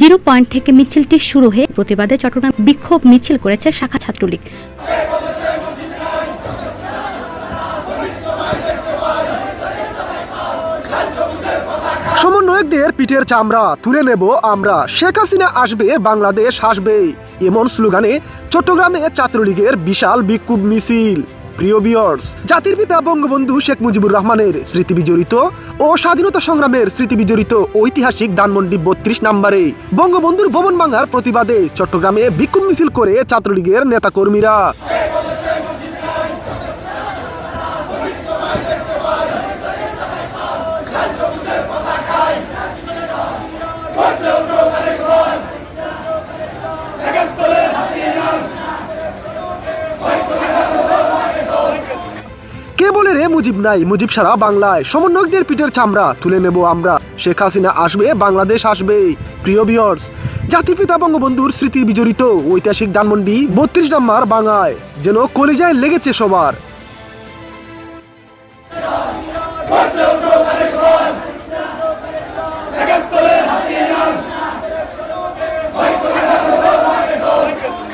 Zero point থেকে মিছিলটি শুরু হয়ে প্রতিবাদে চট্টগ্রাম বিক্ষোভ মিছিল করেছে শাখা ছাত্রলীগ। সমন্বয়কদের পিঠের চামড়া তুলে নেব আমরা। শেখ হাসিনা আসবে, বাংলাদেশ আসবে এমন স্লোগানে চট্টগ্রামে ছাত্রলীগের বিশাল বিক্ষোভ মিছিল। প্রিয় বিয়র্স জাতির পিতা বঙ্গবন্ধু শেখ মুজিবুর রহমানের স্মৃতি বিজড়িত ও স্বাধীনতা সংগ্রামের স্মৃতি বিজড়িত ঐতিহাসিক ধানমন্ডি বত্রিশ নম্বরে বঙ্গবন্ধুর ভবন ভাঙার প্রতিবাদে চট্টগ্রামে বিক্ষোভ মিছিল করে ছাত্রলীগের নেতাকর্মীরা। মুজিব নাই, মুজিব সারা বাংলায়। সমন্বয়কদের পিঠের চামড়া, তুলে নেব আমরা। শেখ হাসিনা আসবে, বাংলাদেশ আসবে প্রিয় বিয়র্স জাতির পিতা বঙ্গবন্ধুর স্মৃতি বিজড়িত ঐতিহাসিক ধানমন্ডি বত্রিশ নম্বর বাংলায় যেন কলিজায় লেগেছে সবার।